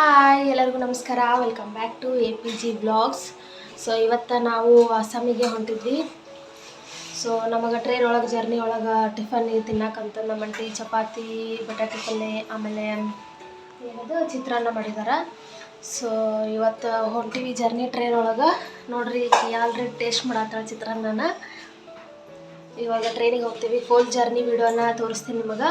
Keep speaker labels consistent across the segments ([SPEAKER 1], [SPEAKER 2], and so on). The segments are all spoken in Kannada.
[SPEAKER 1] ಹಾಯ್, ಎಲ್ಲರಿಗೂ ನಮಸ್ಕಾರ. Welcome back to A P G vlogs so ಇವತ್ತು ನಾವು ಅಸ್ಸಾಮಿಗೆ ಹೊಂಟಿದ್ವಿ. ಸೊ ನಮಗೆ ಟ್ರೈನ್ ಒಳಗೆ ಜರ್ನಿ ಒಳಗೆ ಟಿಫನ್ ತಿನ್ನಕ್ಕಂತ ನಮ್ಮ ಚಪಾತಿ, ಬಟಾಟೆ ಪಲ್ಲೆ, ಆಮೇಲೆ ಏನದು, ಚಿತ್ರಾನ್ನ ಮಾಡಿದ್ದಾರೆ ಸೊ ಇವತ್ತು ಹೊಂಟಿವಿ ಜರ್ನಿ ಟ್ರೈನ್ ಒಳಗೆ. ನೋಡ್ರಿ ಆಲ್ರೆಡಿ ಟೇಸ್ಟ್ ಮಾಡತ್ತಾಳ ಚಿತ್ರಾನ್ನನ. ಇವಾಗ ಟ್ರೈನಿಗೆ ಹೋಗ್ತೀವಿ. ಫುಲ್ ಜರ್ನಿ ವಿಡಿಯೋನ ತೋರಿಸ್ತೀನಿ ನಿಮಗೆ.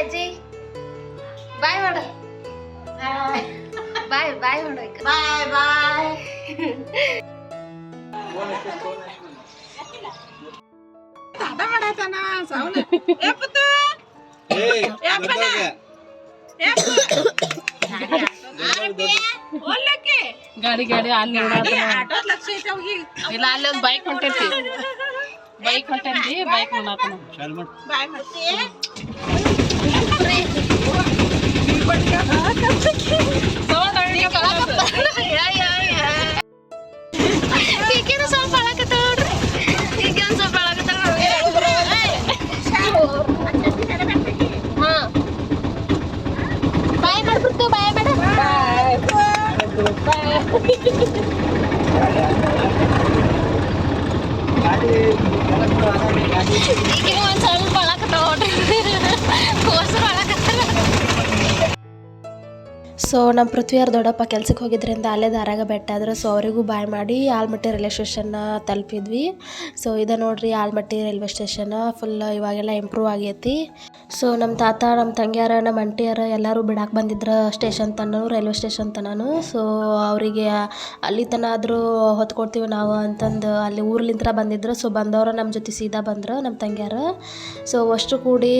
[SPEAKER 1] ಅಜ್ಜಿ. ಬಾಯ್ ಮಾಡು. ಬಾಯ್. ಬಾಯ್ ಮಾಡ್ಬೇಕು
[SPEAKER 2] ಬಾಯ್ ಬಾಯ್. ಮಾಡತಾನ ಸೌಂಡ್
[SPEAKER 3] ಗಾಡಿ ಗಾಡಿ ಅಲ್ಲಿ ಇಲ್ಲ ಅಲ್ಲಿ ಒಂದು ಬೈಕ್ ಹೊಂಟೈತಿ. ಬೈಕ್ ಹೊಂಟೈತಿ ಬೈಕ್ ಮಾಡಾತನ
[SPEAKER 2] ಬಾಯ್
[SPEAKER 1] ಈಗೇನು ಸ್ವಲ್ಪ ಸೊ ನಮ್ಮ ಪೃಥ್ವಿಯವ್ರ ದೊಡ್ಡಪ್ಪ ಕೆಲ್ಸಕ್ಕೆ ಹೋಗಿದ್ರಿಂದ ಅಲ್ಲೇ ದಾರಾಗ ಬೆಟ್ಟ ಆದ್ರೆ ಸೊ ಅವರಿಗೂ ಬಾಯ್ ಮಾಡಿ ಆಲ್ಮಟ್ಟಿ ರೈಲ್ವೆ ಸ್ಟೇಷನ್ನ ತಲುಪಿದ್ವಿ. ಸೊ ಇದು ನೋಡ್ರಿ ಆಲ್ಮಟ್ಟಿ ರೈಲ್ವೆ ಸ್ಟೇಷನ್ ಫುಲ್ ಇವಾಗೆಲ್ಲ ಇಂಪ್ರೂವ್ ಆಗೈತಿ. ಸೊ ನಮ್ಮ ತಾತ ನಮ್ಮ ತಂಗಿಯಾರ ನಮ್ಮ ಅಂಟಿಯಾರ ಎಲ್ಲರೂ ಬಿಡಾಕೆ ಬಂದಿದ್ರು ಸ್ಟೇಷನ್ ತನೂ ರೈಲ್ವೆ ಸ್ಟೇಷನ್ ತನೂ ಸೊ ಅವರಿಗೆ ಅಲ್ಲಿ ತನ ಆದರೂ ಹೊತ್ಕೊಡ್ತೀವಿ ನಾವು ಅಂತಂದು ಅಲ್ಲಿ ಊರ್ಲಿಂತ್ರ ಬಂದಿದ್ರು. ಸೊ ಬಂದವರು ನಮ್ಮ ಜೊತೆ ಸೀದಾ ಬಂದ್ರು ನಮ್ಮ ತಂಗಿಯಾರ. ಸೊ ಅಷ್ಟು ಕೂಡಿ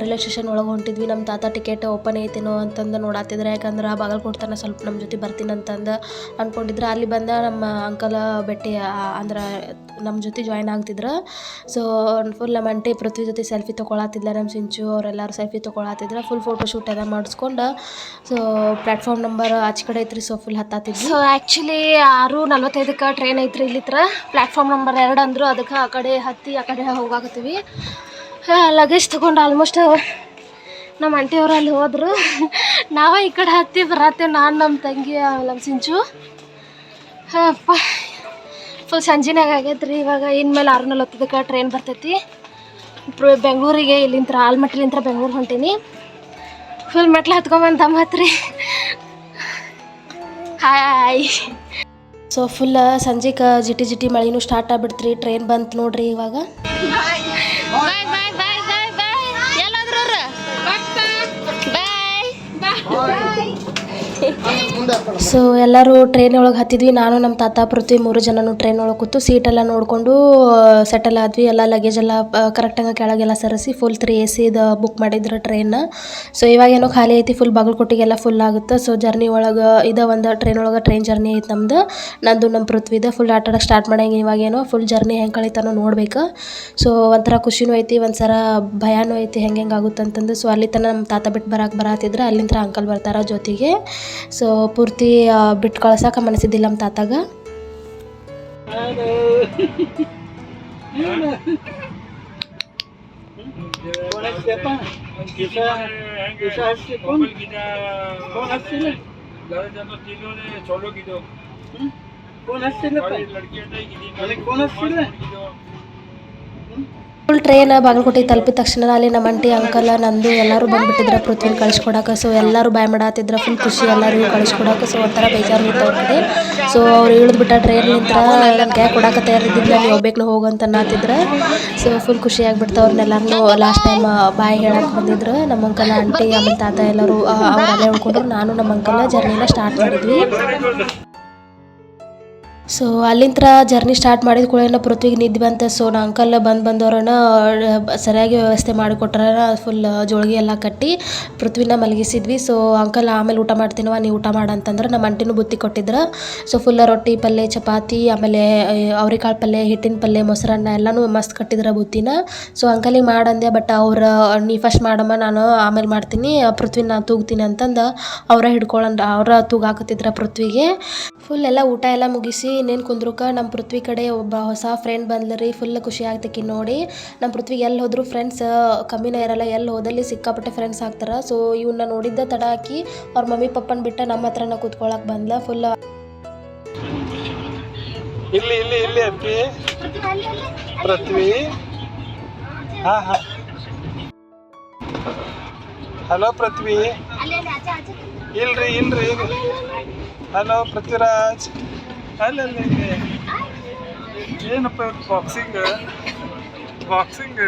[SPEAKER 1] ರೈಲ್ವೆ ಸ್ಟೇಷನ್ ಒಳಗೆ ಹೊಂಟಿದ್ವಿ. ನಮ್ಮ ತಾತ ಟಿಕೆಟ್ ಓಪನ್ ಐತೇನೋ ಅಂತಂದು ನೋಡತ್ತಿದ್ರೆ ಯಾಕಂದ್ರೆ ಬಾಗಲಕೋಟೆ ಸ್ವಲ್ಪ ನಮ್ಮ ಜೊತೆ ಬರ್ತೀನಿ ಅಂತಂದು ಅಂದ್ಕೊಂಡಿದ್ರೆ ಅಲ್ಲಿ ಬಂದ ನಮ್ಮ ಅಂಕಲ ಭೇಟಿ ಅಂದ್ರೆ ನಮ್ಮ ಜೊತೆ ಜಾಯ್ನ್ ಆಗ್ತಿದ್ರು. ಸೊ ಫುಲ್ ನಮ್ಮ ಅಂಟಿ ಪೃಥ್ವಿ ಜೊತೆ ಸೆಲ್ಫಿ ತೊಗೊಳತ್ತಿದ್ಲ ನಮ್ಮ ಸಿಂಚು ಅವರೆಲ್ಲರೂ ಸೆಲ್ಫಿ ತೊಗೊಳತ್ತಿದ್ರು ಫುಲ್ ಫೋಟೋ ಶೂಟ್ ಎಲ್ಲ ಮಾಡಿಸ್ಕೊಂಡು ಸೊ ಪ್ಲ್ಯಾಟ್ಫಾರ್ಮ್ ನಂಬರ್ ಆಚೆ ಕಡೆ ಐತ್ರಿ ಸೊ ಫುಲ್ ಹತ್ತಾತಿದ್ವಿ ಸೊ ಆ್ಯಕ್ಚುಲಿ ಆರು ನಲ್ವತ್ತೈದಕ್ಕೆ ಟ್ರೈನ್ ಐತ್ರಿ ಇಲ್ಲಿತ್ರ. ಪ್ಲ್ಯಾಟ್ಫಾರ್ಮ್ ನಂಬರ್ ಎರಡು ಅಂದರು, ಅದಕ್ಕೆ ಆ ಕಡೆ ಹತ್ತಿ, ಆ ಕಡೆ ಹೋಗಾಕತ್ತೀವಿ. ಲಗೇಜ್ ತೊಗೊಂಡು ಆಲ್ಮೋಸ್ಟ್ ನಮ್ಮ ಅಂಟಿಯವರು ಅಲ್ಲಿ ಹೋದ್ರು. ನಾವೇ ಈ ಕಡೆ ಹತ್ತಿ ಬರತ್ತೇವೆ ನಾನು ನಮ್ಮ ತಂಗಿ ನಮ್ಮ ಸಿಂಚು. ಅಪ್ಪ ಫುಲ್ ಸಂಜೆನಾಗ ಆಗೈತೆ ರೀ ಇವಾಗ ಇನ್ಮೇಲೆ ಆರು ನಲ್ವತ್ತದಕ್ಕೆ ಟ್ರೈನ್ ಬರ್ತೈತಿ. ಬೆಂಗಳೂರಿಗೆ ಇಲ್ಲಿಂತ್ರ ಆಲ್ಮಟ್ಲಿಂತ್ರ ಬೆಂಗಳೂರು ಹೊಂಟೀನಿ. ಫುಲ್ ಮೆಟ್ಲು ಹತ್ಕೊಂಬಂದು ತಮ್ಮ ರೀ ಹಾಯ್ ಸೊ ಫುಲ್ ಸಂಜೆಗೆ ಜಿಟಿ ಜಿಟಿ ಮಳೆನೂ ಸ್ಟಾರ್ಟ್ ಆಗ್ಬಿಡ್ತ್ರಿ ಟ್ರೈನ್ ಬಂತು ನೋಡ್ರಿ ಇವಾಗ. I'm ಸೊ ಎಲ್ಲರೂ ಟ್ರೈನ್ ಒಳಗೆ ಹತ್ತಿದ್ವಿ. ನಾನು ನಮ್ಮ ತಾತ, ಪೃಥ್ವಿ ಮೂರು ಜನನು ಟ್ರೈನ್ ಒಳಗೆ ಕೂತು ಸೀಟೆಲ್ಲ ನೋಡಿಕೊಂಡು ಸೆಟಲ್ ಆದ್ವಿ. ಎಲ್ಲ ಲಗೇಜ್ ಎಲ್ಲ ಕರೆಕ್ಟಾಗಿ ಕೆಳಗೆಲ್ಲ ಸರಿಸಿ ಫುಲ್ ತ್ರೀ ಎ ಸಿದು ಬುಕ್ ಮಾಡಿದ್ರು ಟ್ರೈನ್ ಸೊ ಇವಾಗೇನೋ ಖಾಲಿ ಐತಿ ಫುಲ್ ಬಾಗಲಕೋಟೆಗೆಲ್ಲ ಫುಲ್ ಆಗುತ್ತೆ. ಸೊ ಜರ್ನಿ ಒಳಗೆ, ಇದು ಒಂದು ಟ್ರೈನ್ ಒಳಗೆ ಟ್ರೈನ್ ಜರ್ನಿ ಐತೆ ನಮ್ದು. ನಂದು ನಮ್ಮ ಪೃಥ್ವಿದ ಫುಲ್ ಆಟ ಆಡೋಕೆ ಸ್ಟಾರ್ಟ್ ಮಾಡಂಗೆ ಇವಾಗೇನೋ ಫುಲ್ ಜರ್ನಿ ಹೆಂಗೆ ಕಳೀತಾನೋ ನೋಡ್ಬೇಕು. ಸೊ ಒಂಥರ ಖುಷಿನೂ ಐತಿ, ಒಂಥರ ಭಯನೂ ಐತಿ, ಹೆಂಗೆ ಹೆಂಗೆ ಆಗುತ್ತೆ ಅಂತಂದು ಸೊ ಅಲ್ಲಿ ತನಕ ನಮ್ಮ ತಾತ ಬಿಟ್ಟು ಬರಕ್ಕೆ ಬರತ್ತಿದ್ರೆ ಅಲ್ಲಿಂದ ಅಂಕಲ್ ಬರ್ತಾರೆ ಜೊತೆಗೆ. So aperti betul saja kami masih di
[SPEAKER 2] dalam tataga, mana? Kau
[SPEAKER 1] full train Bagalkot ತಲುಪಿದ ತಕ್ಷಣ ಅಲ್ಲಿ ನಮ್ಮ ಅಂಟಿ ಅಂಕಲ್ ನಂದು ಎಲ್ಲರೂ ಬಂದ್ಬಿಟ್ಟಿದ್ರು ಪೃಥ್ವಿನ ಕಳಿಸ್ಕೊಡಕ್ಕೆ. ಸೊ ಎಲ್ಲರೂ ಬಾಯ್ ಮಾಡತ್ತಿದ್ರು ಫುಲ್ ಖುಷಿ ಎಲ್ಲರಿಗೂ ಕಳಿಸ್ಕೊಡಕ್ಕೆ. ಸೊ ಒಂಥರ ಬೇಜಾರು ಇತ್ತು ಅವ್ರಿಗೆ ಸೊ ಅವ್ರು ಇಳಿದ್ಬಿಟ್ಟ ಟ್ರೈನ್ ನಿಂತ್ರ ಗ್ಯಾ ಕೊಡಕ್ಕೆ ತಯಾರಿದ್ದಿದ್ದು ನೀವು ಹೋಗ್ಬೇಕು ಹೋಗಂತ ಅನ್ನತ್ತಿದ್ರು ಸೊ ಫುಲ್ ಖುಷಿ ಆಗ್ಬಿಡ್ತು ಅವ್ರನ್ನೆಲ್ಲರೂ ಲಾಸ್ಟ್ ಟೈಮ್ ಬಾಯ್ ಹೇಳಕ್ಕೆ ಬಂದಿದ್ರು. ನಮ್ಮ ಅಂಕಲ್ ಆಂಟಿ ಆಮೇಲೆ ತಾತ ಎಲ್ಲರೂ ಅವರೆಲ್ಲ ಹೇಳ್ಕೊಂಡ್ರು ನಾನು, ನಮ್ಮ ಅಂಕಲ್ ಜರ್ನಿನ ಸ್ಟಾರ್ಟ್ ಮಾಡಿದ್ವಿ. ಸೊ ಅಲ್ಲಿಂತ್ರ ಜರ್ನಿ ಸ್ಟಾರ್ಟ್ ಮಾಡಿದ ಕೂಡ ಪೃಥ್ವಿಗೆ ನಿದ್ದೆ ಬಂತ. ಸೊ ನಾ ಅಂಕಲ್ ಬಂದು ಬಂದವ್ರನ್ನ ಸರಿಯಾಗಿ ವ್ಯವಸ್ಥೆ ಮಾಡಿಕೊಟ್ರ ಫುಲ್ ಜೋಳಿಗೆ ಎಲ್ಲ ಕಟ್ಟಿ ಪೃಥ್ವಿನ ಮಲಗಿಸಿದ್ವಿ. ಸೊ ಅಂಕಲ್ ಆಮೇಲೆ ಊಟ ಮಾಡ್ತೀನವ ನೀವು ಊಟ ಮಾಡ ಅಂತಂದ್ರೆ ನಮ್ಮ ಅಂಟಿನೂ ಬುತ್ತಿ ಕೊಟ್ಟಿದ್ರು. ಸೊ ಫುಲ್ ರೊಟ್ಟಿ, ಪಲ್ಯ, ಚಪಾತಿ, ಆಮೇಲೆ ಅವ್ರಿಕಾಳು ಪಲ್ಯ, ಹಿಟ್ಟಿನ ಪಲ್ಯ ಮೊಸರನ್ನ ಎಲ್ಲನೂ ಮಸ್ತ್ ಕಟ್ಟಿದ್ರ ಬುತ್ತಿನ. ಸೊ ಅಂಕಲಿಗೆ ಮಾಡಂದೆ ಬಟ್ ಅವ್ರ, ನೀ ಫಸ್ಟ್ ಮಾಡಮ್ಮ, ನಾನು ಆಮೇಲೆ ಮಾಡ್ತೀನಿ, ಪೃಥ್ವಿನ ತೂಗ್ತೀನಿ ಅಂತಂದು ಅವರ ಹಿಡ್ಕೊಳ್ಳ ಅವರ ತೂಗಾಕತ್ತಿದ್ರ ಪೃಥ್ವಿಗೆ. ಫುಲ್ ಎಲ್ಲ ಊಟ ಎಲ್ಲ ಮುಗಿಸಿ ಇನ್ನೇನು ಕುಂದ್ರಕ ನಮ್ಮ ಪೃಥ್ವಿ ಕಡೆ ಒಬ್ಬ ಹೊಸ ಫ್ರೆಂಡ್ ಬಂದ್ಲರಿ ಫುಲ್ ಖುಷಿ ಆಗ್ತಕಿ ನೋಡಿ. ನಮ್ಮ ಪೃಥ್ವಿ ಎಲ್ಲಿ ಹೋದ್ರು ಫ್ರೆಂಡ್ಸ್ ಕಮ್ಮಿನೇ ಇರಲ್ಲ ಎಲ್ಲಿ ಹೋದಲ್ಲಿ ಸಿಕ್ಕಾಪಟ್ಟೆ ಫ್ರೆಂಡ್ಸ್ ಆಗ್ತಾರೆ. ಸೊ ಇವನ್ನ ನೋಡಿದ್ದ ತಡ ಹಾಕಿ ಅವ್ರ ಮಮ್ಮಿ ಪಪ್ಪನ ಬಿಟ್ಟ ನಮ್ಮ ಹತ್ರನ ಕೂತ್ಕೊಳಕ್ಕೆ ಬಂದ್ಲ ಫುಲ್
[SPEAKER 4] ಇಲ್ಲಿ ಇಲ್ಲಿ ಇಲ್ಲಿ ಅಪ್ಪಿ ಪೃಥ್ವಿ. ಹಾ ಹಾ. ಹಲೋ ಪೃಥ್ವಿ. ಇಲ್ರಿ ಇಲ್ರಿ. ಹಲೋ ಪೃಥ್ವಿರಾಜ್. ಅಲ್ಲ ಏನಪ್ಪ ಬಾಕ್ಸಿಂಗ್ ಬಾಕ್ಸಿಂಗ್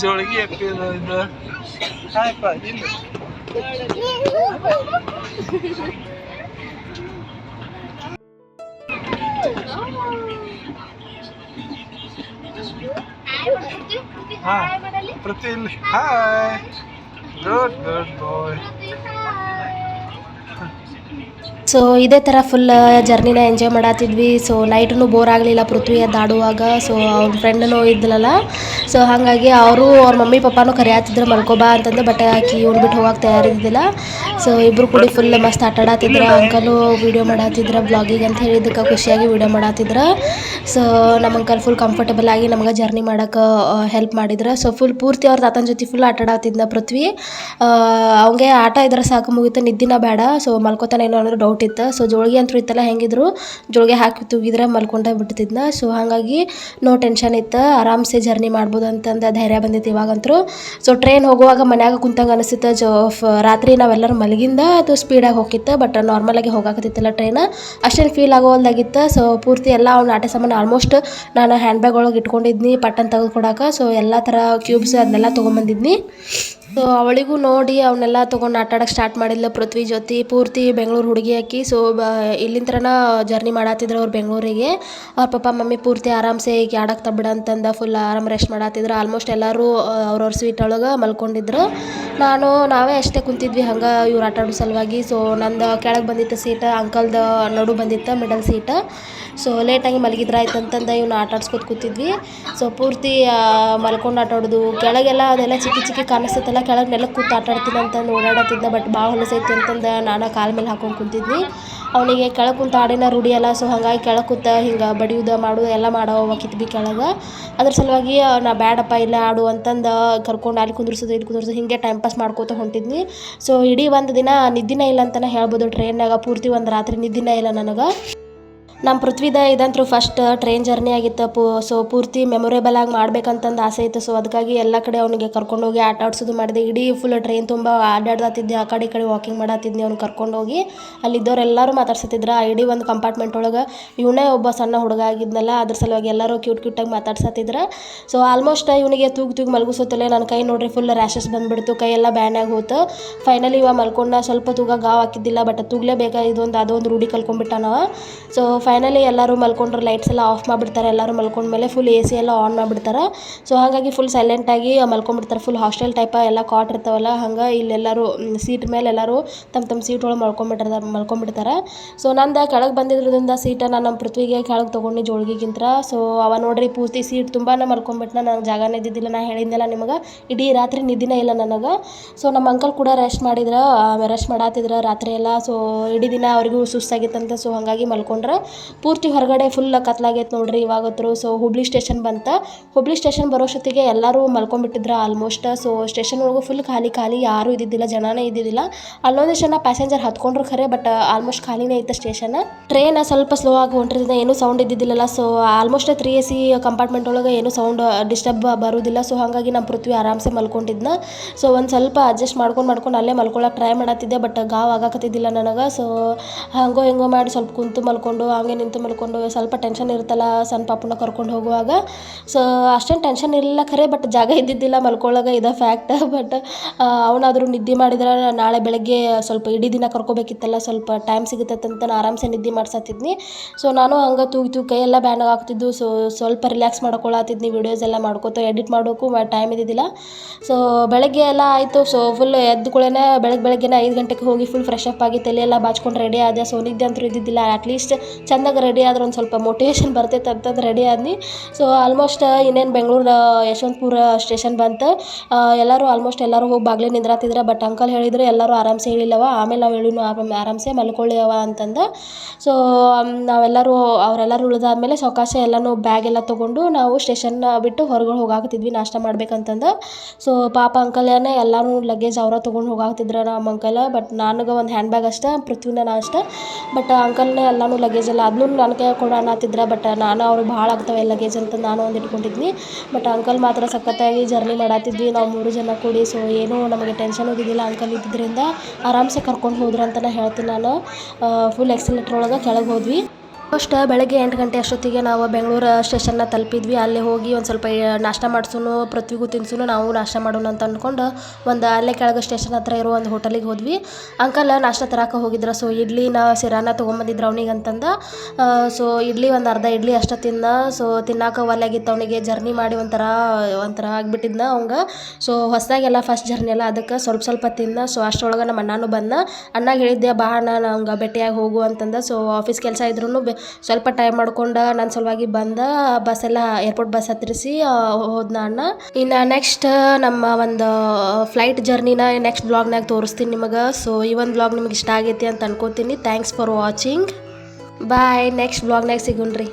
[SPEAKER 4] ಜೋಳಿಗೆ ಅಪ್ಪಿ ಇದು ಇದು. ಹಾಯಪ್ಪ ಇಲ್ಲಿ. ಹಾ. ಪೃಥ್ವಿ ಇಲ್ಲಿ hi good good bye
[SPEAKER 1] so ಇದೇ ಥರ ಫುಲ್ ಜರ್ನಿನ ಎಂಜಾಯ್ ಮಾಡತ್ತಿದ್ವಿ ಸೊ ನೈಟೂ ಬೋರ್ ಆಗಲಿಲ್ಲ ಪೃಥ್ವಿ ಅದಾಡುವಾಗ ಸೊ ಅವ್ರ ಫ್ರೆಂಡನೂ ಇದ್ಲಲ್ಲ. ಸೊ ಹಾಗಾಗಿ ಅವರು ಅವ್ರ ಮಮ್ಮಿ ಪಪ್ಪಾನು ಕರೆಯತ್ತಿದ್ರು ಮಲ್ಕೋಬಾ ಅಂತಂದು ಬಟ್ಟೆ ಹಾಕಿ ಇವ್ನು ಬಿಟ್ಟು ಹೋಗಕ್ಕೆ ತಯಾರಿದ್ದಿಲ್ಲ. ಸೊ ಇಬ್ಬರು ಕೂಡಿ ಫುಲ್ ಮಸ್ತ್ ಆಟ ಆಡತ್ತಿದ್ರು ಅಂಕಲು ವೀಡಿಯೋ ಮಾಡತ್ತಿದ್ರು ಬ್ಲಾಗಿಗೆ ಅಂತ ಹೇಳಿದ್ದಕ್ಕೆ ಖುಷಿಯಾಗಿ ವೀಡಿಯೋ ಮಾಡತ್ತಿದ್ರು ಸೊ ನಮ್ಮ ಅಂಕಲ್ ಫುಲ್ ಕಂಫರ್ಟಬಲ್ ಆಗಿ ನಮ್ಗೆ ಜರ್ನಿ ಮಾಡೋಕೆ ಹೆಲ್ಪ್ ಮಾಡಿದ್ರು. ಸೊ ಫುಲ್ ಪೂರ್ತಿ ಅವ್ರ ತಾತನ ಜೊತೆ ಫುಲ್ ಆಟ ಆಡತ್ತಿದ್ದ ಪೃಥ್ವಿ. ಅವಂಗೆ ಆಟ ಇದ್ರೆ ಸಾಕು ಮುಗಿತು, ನಿದ್ದಿನ ಬೇಡ. ಸೊ ಮಲ್ಕೋತಾನೆ ಏನೋ ಅನ್ನೋ ಡೌಟ್ ಇತ್ತು ಸೊ ಜೋಳಿಗೆ ಅಂತೂ ಇತ್ತಲ್ಲ, ಹೆಂಗಿದ್ರು? ಜೋಳಿಗೆ ಹಾಕಿ ತೂಗಿದ್ರೆ ಮಲ್ಕೊಂಡ ಬಿಡ್ತಿದ್ನ ಸೊ ಹಾಗಾಗಿ ನೋ ಟೆನ್ಷನ್ ಇತ್ತು. ಆರಾಮ್ಸೆ ಜರ್ನಿ ಮಾಡ್ಬೋದು ಅಂತಂದು ಧೈರ್ಯ ಬಂದಿತ್ತು ಇವಾಗಂತೂ. ಸೊ ಟ್ರೈನ್ ಹೋಗುವಾಗ ಮನ್ಯಾಗ ಕುಂತಂಗೆ ಅನಿಸ್ತಿತ್ತು. ಜೋ ರಾತ್ರಿ ನಾವೆಲ್ಲರೂ ಮಲಗಿಂದ ಅದು ಸ್ಪೀಡಾಗಿ ಹೋಗಿತ್ತು ಬಟ್ ನಾರ್ಮಲಾಗಿ ಹೋಗಾಕತ್ತಿತ್ತಲ್ಲ ಟ್ರೈನ್ ಅಷ್ಟೇನು ಫೀಲ್ ಆಗೋಲ್ದಾಗಿತ್ತು ಸೊ ಪೂರ್ತಿ ಎಲ್ಲ ಅವ್ನ ಆಟ ಸಾಮಾನು ಆಲ್ಮೋಸ್ಟ್ ನಾನು ಹ್ಯಾಂಡ್ ಬ್ಯಾಗ್ ಒಳಗೆ ಇಟ್ಕೊಂಡಿದ್ನಿ, ಪಟ್ಟನ್ ತೆಗೆದು ಕೊಡಕ್ಕೆ ಸೊ ಎಲ್ಲ ಥರ ಕ್ಯೂಬ್ಸ್ ಅದನ್ನೆಲ್ಲ ತೊಗೊಂಬಂದಿದ್ನಿ. ಸೊ ಅವಳಿಗೂ ನೋಡಿ ಅವನ್ನೆಲ್ಲ ತೊಗೊಂಡು ಆಟ ಆಡಕ್ಕೆ ಸ್ಟಾರ್ಟ್ ಮಾಡಿದ್ಲು ಪೃಥ್ವಿ ಜೊತೆ. ಪೂರ್ತಿ ಬೆಂಗಳೂರು ಹುಡುಗಿ ಹಾಕಿ ಸೊ ಬ ಇಲ್ಲಿಂತ್ರನ ಜರ್ನಿ ಮಾಡತ್ತಿದ್ರು ಅವ್ರು ಬೆಂಗಳೂರಿಗೆ. ಅವ್ರ ಪಪ್ಪ ಮಮ್ಮಿ, ಪೂರ್ತಿ ಆರಾಮ್ಸೆ ಈಗ ಆಡಕ್ಕೆ ತಬ್ಬಿಡ ಅಂತಂದ ಫುಲ್ ಆರಾಮ್ ರೆಸ್ಟ್ ಮಾಡಾತಿದ್ರು. ಆಲ್ಮೋಸ್ಟ್ ಎಲ್ಲರೂ ಅವ್ರವ್ರ ಸ್ವೀಟ್ ಒಳಗೆ ಮಲ್ಕೊಂಡಿದ್ರು. ನಾನು, ನಾವೇ ಅಷ್ಟೇ ಕುಂತಿದ್ವಿ, ಹಂಗೆ ಇವ್ರು ಆಟ ಆಡೋ ಸಲುವಾಗಿ. ಸೊ ನಂದು ಕೆಳಗೆ ಬಂದಿತ್ತು ಸೀಟ್ ಅಂಕಲ್ದು ನಡು ಬಂದಿತ್ತು ಮಿಡಲ್ ಸೀಟ್ ಸೊ ಲೇಟಾಗಿ ಮಲಗಿದ್ರಾಯ್ತು ಅಂತಂದು ಇವ್ನ ಆಟ ಆಡ್ಸ್ಕೊತ ಕೂತಿದ್ವಿ. ಸೊ ಪೂರ್ತಿ ಮಲ್ಕೊಂಡು ಆಟ ಆಡೋದು, ಕೆಳಗೆಲ್ಲ ಅದೆಲ್ಲ ಚಿಕ್ಕ ಚಿಕ್ಕಿ ಕಾಣಿಸ್ತೈತಲ್ಲ ಕೆಳಗೆ ಕೂತು ಆಟ ಆಡ್ತೀನಿ ಅಂತಂದು ಓಡಾಡತ್ತಿದ್ದ ಬಟ್ ಭಾಳ ಹೊಲಸೈತಿ ಅಂತಂದು ನಾನು ಕಾಲ ಮೇಲೆ ಹಾಕೊಂಡು ಕುಂತಿದ್ನಿ. ಅವನಿಗೆ ಕೆಳಗೆ ಕುಂತ ಆಡಿನ ರೂಢಿ ಅಲ್ಲ ಸೊ ಹಾಗಾಗಿ ಕೆಳಗೆ ಕೂತ ಹಿಂಗೆ ಬಡಿಯೋದು, ಮಾಡೋದು ಎಲ್ಲ ಮಾಡವ ಕಿತ್ಬಿ ಕೆಳಗೆ. ಅದ್ರ ಸಲುವಾಗಿ ನಾ ಬ್ಯಾಡಪ್ಪ ಇಲ್ಲ ಆಡು ಅಂತಂದು ಕರ್ಕೊಂಡು ಅಲ್ಲಿ ಕುಂದ್ರಿಸೋದು, ಇಲ್ಲಿ ಕುಂದ್ರಿಸೋದು, ಹಿಂಗೆ ಟೈಮ್ ಪಾಸ್ ಮಾಡ್ಕೋತ ಹೊಂಟಿದ್ನಿ. ಸೊ ಇಡೀ ಒಂದು ದಿನ ನಿದ್ದಿನೇ ಇಲ್ಲ ಅಂತಲೇ ಹೇಳ್ಬೋದು ಟ್ರೈನ್ನಾಗ ಪೂರ್ತಿ ಒಂದು ರಾತ್ರಿ ನಿದ್ದಿನೇ ಇಲ್ಲ ನನಗೆ. ನಮ್ಮ ಪೃಥ್ವಿದ ಇದಂತೂ ಫಸ್ಟ್ ಟ್ರೈನ್ ಜರ್ನಿ ಆಗಿತ್ತು. ಪೂ ಸೊ ಪೂರ್ತಿ ಮೆಮೊರೇಬಲ್ ಆಗಿ ಮಾಡ್ಬೇಕಂತಂದು ಆಸೆ ಇತ್ತು. ಸೊ ಅದಕ್ಕಾಗಿ ಎಲ್ಲ ಕಡೆ ಅವನಿಗೆ ಕರ್ಕೊಂಡೋಗಿ ಆಟ ಆಡ್ಸೋದು ಮಾಡಿದೆ. ಇಡೀ ಫುಲ್ ಟ್ರೈನ್ ತುಂಬ ಆಡಾಡ್ದಾತಿದ್ದೆ ಆ ಕಡೆ ಈ ಕಡೆ ವಾಕಿಂಗ್ ಮಾಡತ್ತಿದ್ನಿ ಅವ್ನು ಕರ್ಕೊಂಡೋಗಿ ಅಲ್ಲಿದ್ದವ್ರು ಎಲ್ಲರೂ ಮಾತಾಡ್ಸತ್ತಿದ್ರು ಆ ಇಡೀ ಒಂದು ಕಂಪಾರ್ಟ್ಮೆಂಟ್ ಒಳಗೆ ಇವನೇ ಒಬ್ಬ ಸಣ್ಣ ಹುಡುಗ ಆಗಿದ್ನಲ್ಲ, ಅದ್ರ ಸಲುವಾಗಿ ಎಲ್ಲರೂ ಕ್ಯೂಟ್ ಕ್ಯೂಟಾಗಿ ಮಾತಾಡ್ಸತ್ತಿದ್ರು ಸೊ ಆಲ್ಮೋಸ್ಟ್ ಇವನಿಗೆ ತೂಗು ತೂಗು ಮಲಗಿಸೋತಲ್ಲೇ ನನ್ನ ಕೈ ನೋಡ್ರಿ ಫುಲ್ ರ್ಯಾಷಸ್ ಬಂದುಬಿಡ್ತು. ಕೈ ಎಲ್ಲ ಬ್ಯಾನಾಗಿ ಹೋಯ್ತು ಫೈನಲಿ ಇವ ಮಲ್ಕೊಂಡ ಸ್ವಲ್ಪ ತೂಗ ಗಾವ್ ಹಾಕಿದ್ದಿಲ್ಲ ಬಟ್ ತೂಗಲೇಬೇಕಾ ಇದೊಂದು, ಅದೊಂದು ರೂಢಿ ಕಲ್ಕೊಂಡ್ಬಿಟ್ಟ ನಾವು ಸೊ ಫೈನಲಿ ಎಲ್ಲರೂ ಮಲ್ಕೊಂಡ್ರೆ ಲೈಟ್ಸ್ ಎಲ್ಲ ಆಫ್ ಮಾಡಿಬಿಡ್ತಾರೆ, ಎಲ್ಲರೂ ಮಲ್ಕೊಂಡ್ಮೇಲೆ ಫುಲ್ ಎ ಸಿ ಎಲ್ಲ ಆನ್ ಮಾಡಿಬಿಡ್ತಾರೆ. ಸೊ ಹಾಗಾಗಿ ಫುಲ್ ಸೈಲೆಂಟಾಗಿ ಮಲ್ಕೊಂಡ್ಬಿಡ್ತಾರೆ ಫುಲ್ ಹಾಸ್ಟೆಲ್ ಟೈಪ ಎಲ್ಲ ಕಾಟ್ ಇರ್ತಾವಲ್ಲ, ಹಂಗೆ ಇಲ್ಲೆಲ್ಲರೂ ಸೀಟ್ ಮೇಲೆ ಎಲ್ಲರೂ ತಮ್ಮ ತಮ್ಮ ಸೀಟ್ ಒಳಗೆ ಮಲ್ಕೊಂಡ್ಬಿಟ್ಟಿರ್ತಾರೆ ಮಲ್ಕೊಂಡ್ಬಿಡ್ತಾರೆ. ಸೊ ನಂದು ಕೆಳಗೆ ಬಂದಿದ್ರಿಂದ ಸೀಟ ನಾನು ನಮ್ಮ ಪೃಥ್ವಿಗೆ ಕೆಳಗೆ ತೊಗೊಂಡು ಜೋಳಿಗೆಗಿಂತ ಸೊ ಅವ ನೋಡ್ರಿ ಪೂರ್ತಿ ಸೀಟ್ ತುಂಬಾ ಮಲ್ಕೊಂಡ್ಬಿಟ್ನ ನನಗೆ ಜಾಗನೇ ಇದ್ದಿದ್ದಿಲ್ಲ, ನಾ ಹೇಳಿದ್ನಲ್ಲ ನಿಮಗೆ. ಇಡೀ ರಾತ್ರಿ ನಿದ್ದಿನೇ ಇಲ್ಲ ನನಗೆ. ಸೊ ನಮ್ಮ ಅಂಕಲ್ ಕೂಡ ರೆಸ್ಟ್ ಮಾಡಿದ್ರೆ ರೆಸ್ಟ್ ಮಾಡಾತಿದ್ರೆ ರಾತ್ರಿ ಎಲ್ಲ. ಸೊ ಇಡೀ ದಿನ ಅವ್ರಿಗೂ ಸುಸ್ತಾಗಿತ್ತಂತೆ. ಸೊ ಹಾಗಾಗಿ ಮಲ್ಕೊಂಡ್ರೆ. ಪೂರ್ತಿ ಹೊರಗಡೆ ಫುಲ್ ಕತ್ಲಾಗೈತೆ ನೋಡ್ರಿ ಇವಾಗತ್ರು. ಸೊ ಹುಬ್ಳಿ ಸ್ಟೇಷನ್ ಬಂತ. ಹುಬ್ಳಿ ಸ್ಟೇಷನ್ ಬರೋಷ್ಟೊತ್ತಿಗೆ ಎಲ್ಲರೂ ಮಲ್ಕೊಂಡ್ಬಿಟ್ಟಿದ್ರು ಆಲ್ಮೋಸ್ಟ್ ಸೊ ಸ್ಟೇಷನ್ ಒಳಗೂ ಫುಲ್ ಖಾಲಿ ಖಾಲಿ ಯಾರೂ ಇದ್ದಿದ್ದಿಲ್ಲ, ಜನನೇ ಇದ್ದಿದ್ದಿಲ್ಲ. ಅಲ್ಲೊಂದಿಷ್ಟು ಜನ ಪ್ಯಾಸೆಂಜರ್ ಹತ್ಕೊಂಡ್ರು ಖರೆ ಬಟ್ ಆಲ್ಮೋಸ್ಟ್ ಖಾಲಿನೇ ಇತ್ತು ಸ್ಟೇಷನ್ ಟ್ರೈನ್ ಸ್ವಲ್ಪ ಸ್ಲೋ ಆಗಿ ಹೊಂಟಿರೋದ್ರಿಂದ ಏನೂ ಸೌಂಡ್ ಇದ್ದಿದ್ದಿಲ್ಲ so almost three A C compartment ಒಳಗೆ ಏನೂ ಸೌಂಡ್ ಡಿಸ್ಟರ್ಬ್ ಬರೋದಿಲ್ಲ. ಸೊ ಹಾಗಾಗಿ ನಮ್ಮ ಪೃಥ್ವಿ ಆರಾಮ್ಸೆ ಮಲ್ಕೊಂಡಿದ್ನ. ಸೊ ಒಂದು ಸ್ವಲ್ಪ ಅಡ್ಜಸ್ಟ್ ಮಾಡ್ಕೊಂಡು ಮಾಡ್ಕೊಂಡು ಅಲ್ಲೇ ಮಲ್ಕೊಳ್ಳೋಕೆ ಟ್ರೈ ಮಾಡತ್ತಿದ್ದೆ ಬಟ್ ಗಾವ್ ಆಗಾಕತ್ತಿದ್ದಿಲ್ಲ ನನಗೆ. ಸೊ ಹಂಗೋ ಹೆಂಗೋ ಮಾಡಿ ಸ್ವಲ್ಪ ಕುಂತು ಮಲ್ಕೊಂಡು ನಿಂತು ಮಲ್ಕೊಂಡು ಸ್ವಲ್ಪ ಟೆನ್ಷನ್ ಇರುತ್ತಲ್ಲ, ಸಣ್ಣ ಪಾಪನ ಕರ್ಕೊಂಡು ಹೋಗುವಾಗ. ಸೊ ಅಷ್ಟೇನು ಟೆನ್ಷನ್ ಇರಲಿಲ್ಲ ಖರೆ ಬಟ್ ಜಾಗ ಇದ್ದಿದ್ದಿಲ್ಲ ಮಲ್ಕೊಳ್ಳೋಕೆ ಇದು ಫ್ಯಾಕ್ಟ್ ಬಟ್ ಅವನಾದರೂ ನಿದ್ದೆ ಮಾಡಿದ್ರೆ, ನಾಳೆ ಬೆಳಗ್ಗೆ ಸ್ವಲ್ಪ ಇಡೀ ದಿನ ಕರ್ಕೋಬೇಕಿತ್ತಲ್ಲ, ಸ್ವಲ್ಪ ಟೈಮ್ ಸಿಗುತ್ತಂತ ನಾನು ಆರಾಮ್ಸೆ ನಿದ್ದೆ ಮಾಡ್ಸತ್ತಿದ್ನಿ ಸೊ ನಾನು ಹಂಗೆ ತೂಗಿ ತೂಗಿ ಕೈಯೆಲ್ಲ ಬ್ಯಾನಾಗ ಆಗ್ತಿದ್ದು ಸೊ ಸ್ವಲ್ಪ ರಿಲ್ಯಾಕ್ಸ್ ಮಾಡ್ಕೊಳತ್ತಿದ್ನಿ ವೀಡಿಯೋಸ್ ಎಲ್ಲ ಮಾಡ್ಕೋತ ಎಡಿಟ್ ಮಾಡೋಕ್ಕೂ ಟೈಮ್ ಇದ್ದಿದ್ದಿಲ್ಲ. ಸೊ ಬೆಳಗ್ಗೆ ಎಲ್ಲ ಆಯಿತು ಸೊ ಫುಲ್ ಎದ್ದು ಕೂಡಲೇ ಬೆಳಗ್ಗೆ ಬೆಳಗ್ಗೆನೇ ಐದು ಗಂಟೆಗೆ ಹೋಗಿ ಫುಲ್ ಫ್ರೆಶ್ ಅಪ್ ಆಗಿ ತಲೆ ಎಲ್ಲ ಬಾಚ್ಕೊಂಡು ರೆಡಿ ಆದ. ಸೊ ನಿದ್ದೆ ಅಂತೂ ಇದ್ದಿದ್ದಿಲ್ಲ ಅಟ್ಲೀಸ್ಟ್ ಚೆಂದಾಗಿ ರೆಡಿ ಆದ್ರೆ ಒಂದು ಸ್ವಲ್ಪ ಮೋಟಿವೇಶನ್ ಬರ್ತೈತೆ ಅಂತಂದು ರೆಡಿ ಆದ್ನಿ. ಸೊ ಆಲ್ಮೋಸ್ಟ್ ಇನ್ನೇನು ಬೆಂಗಳೂರು ಯಶವಂತಪುರ ಸ್ಟೇಷನ್ ಬಂತು. ಎಲ್ಲರೂ ಆಲ್ಮೋಸ್ಟ್ ಎಲ್ಲರೂ ಹೋಗಿ ಬಾಗ್ಲೇ ನಿಂದ್ರಾತಿದ್ರೆ. ಬಟ್ ಅಂಕಲ್ ಹೇಳಿದ್ರು, ಎಲ್ಲರೂ ಆರಾಮ್ಸೆ ಹೇಳಿಲ್ಲವ ಆಮೇಲೆ ನಾವು ಹೇಳಿ ಆರಾಮ್ ಆರಾಮ್ಸೆ ಮಲ್ಕೊಳ್ಳಿಯವ ಅಂತಂದ. ಸೊ ನಾವೆಲ್ಲರೂ, ಅವರೆಲ್ಲರೂ ಉಳಿದಾದ್ಮೇಲೆ ಸಾವಕಾಶ ಎಲ್ಲನೂ ಬ್ಯಾಗ್ ಎಲ್ಲ ತೊಗೊಂಡು ನಾವು ಸ್ಟೇಷನ್ ಬಿಟ್ಟು ಹೊರಗಡೆ ಹೋಗಾಕತ್ತಿದ್ವಿ, ನಾಷ್ಟ ಮಾಡ್ಬೇಕಂತಂದು. ಸೊ ಪಾಪ ಅಂಕಲ್ನೇ ಎಲ್ಲನೂ ಲಗೇಜ್ ಅವರ ತೊಗೊಂಡು ಹೋಗಾಕತ್ತಿದ್ರು ನಮ್ಮ ಅಂಕಲ್ ಬಟ್ ನನಗೆ ಒಂದು ಹ್ಯಾಂಡ್ ಬ್ಯಾಗ್ ಅಷ್ಟೇ, ಪೃಥ್ವಿನ ಅಷ್ಟೇ ಬಟ್ ಅಂಕಲ್ನೇ ಎಲ್ಲನೂ ಲಗೇಜ್ ಎಲ್ಲ ಅದನ್ನೂ ನನ್ನ ಕೈ ಕೊಡೋಣ ಅಂತಿದ್ರೆ ಬಟ್ ನಾನು ಅವ್ರು ಭಾಳ ಆಗ್ತವೆ ಲಗೇಜ್ ಅಂತ ನಾನು ಒಂದು ಇಟ್ಕೊಂಡಿದ್ನಿ. ಬಟ್ ಅಂಕಲ್ ಮಾತ್ರ ಸಖತ್ತಾಗಿ ಜರ್ನಿ ಮಾಡತ್ತಿದ್ವಿ ನಾವು ಮೂರು ಜನ ಕೂಡಿ ಸೊ ಏನೂ ನಮಗೆ ಟೆನ್ಷನ್ ಇದ್ದಿದ್ದಿಲ್ಲ ಅಂಕಲ್ ಇದ್ದಿದ್ದರಿಂದ ಆರಾಮ್ಸೆ ಕರ್ಕೊಂಡು ಹೋದ್ರು ಅಂತಲೇ ಹೇಳ್ತೀನಿ ನಾನು. ಫುಲ್ ಎಕ್ಸಿಲೇಟ್ರ್ ಒಳಗೆ ಕೆಳಗೆ ಹೋದ್ವಿ. ಫಸ್ಟ್ ಬೆಳಗ್ಗೆ ಎಂಟು ಗಂಟೆ ಅಷ್ಟೊತ್ತಿಗೆ ನಾವು ಬೆಂಗಳೂರು ಸ್ಟೇಷನ್ನ ತಲುಪಿದ್ವಿ. ಅಲ್ಲಿ ಹೋಗಿ ಒಂದು ಸ್ವಲ್ಪ ನಾಷ್ಟ ಮಾಡಿಸೋನು ಪೃಥ್ವಿಗೂ ತಿನ್ಸೂನು, ನಾವು ನಾಷ್ಟ ಮಾಡೋಣ ಅಂತ ಅಂದ್ಕೊಂಡು ಒಂದು ಅಲ್ಲೇ ಕೆಳಗೆ ಸ್ಟೇಷನ್ ಹತ್ರ ಇರೋ ಒಂದು ಹೋಟೆಲಿಗೆ ಹೋದ್ವಿ. ಅಂಕಲ್ ನಾಷ್ಟ ತರಕ ಹೋಗಿದ್ರು. ಸೊ, ಇಡ್ಲಿನ ಸಿರಾನ ತೊಗೊಂಬಂದಿದ್ರು ಅವನಿಗೆ ಅಂತಂದ. ಸೊ, ಇಡ್ಲಿ ಒಂದು ಅರ್ಧ ಇಡ್ಲಿ ಅಷ್ಟ ತಿಂದ ಸೊ, ತಿನ್ನಾಕ ಒಲ್ಲಾಗಿತ್ತು ಅವನಿಗೆ. ಜರ್ನಿ ಮಾಡಿ ಒಂಥರ ಒಂಥರ ಆಗಿಬಿಟ್ಟಿದ್ನ ಅವಂಗೆ. ಸೊ, ಹೊಸದಾಗೆಲ್ಲ ಫಸ್ಟ್ ಜರ್ನಿ ಎಲ್ಲ ಅದಕ್ಕೆ ಸ್ವಲ್ಪ ಸ್ವಲ್ಪ ತಿಂದ. ಸೊ, ಅಷ್ಟರೊಳಗೆ ನಮ್ಮ ಅಣ್ಣನೂ ಬಂದ. ಅಣ್ಣಗೆ ಹೇಳಿದ್ದೆ, ಬಾ ಅಣ್ಣ ನಂಗೆ ಭೇಟಿಯಾಗಿ ಹೋಗು ಅಂತಂದ. ಸೊ ಆಫೀಸ್ ಕೆಲಸ ಇದ್ರೂ ಬೆ ಸ್ವಲ್ಪ ಟೈಮ್ ಮಾಡ್ಕೊಂಡು ನನ್ನ ಸಲುವಾಗಿ ಬಂದ ಬಸ್ ಎಲ್ಲ ಏರ್ಪೋರ್ಟ್ ಬಸ್ ಹತ್ತಿರಿಸಿ ಹೋದ್ನ ಅಣ್ಣ. ಇನ್ನು ನೆಕ್ಸ್ಟ್ ನಮ್ಮ ಒಂದು ಫ್ಲೈಟ್ ಜರ್ನಿನ ನೆಕ್ಸ್ಟ್ ಬ್ಲಾಗ್ನಾಗ ತೋರಿಸ್ತೀನಿ ನಿಮಗೆ. ಸೊ ಈ ಒಂದು ಬ್ಲಾಗ್ ನಿಮ್ಗೆ ಇಷ್ಟ ಆಗೈತಿ ಅಂತ ಅನ್ಕೋತೀನಿ. Thanks for watching bye next ಬ್ಲಾಗ್ನಾಗ ಸಿಗೋಣ್ರಿ.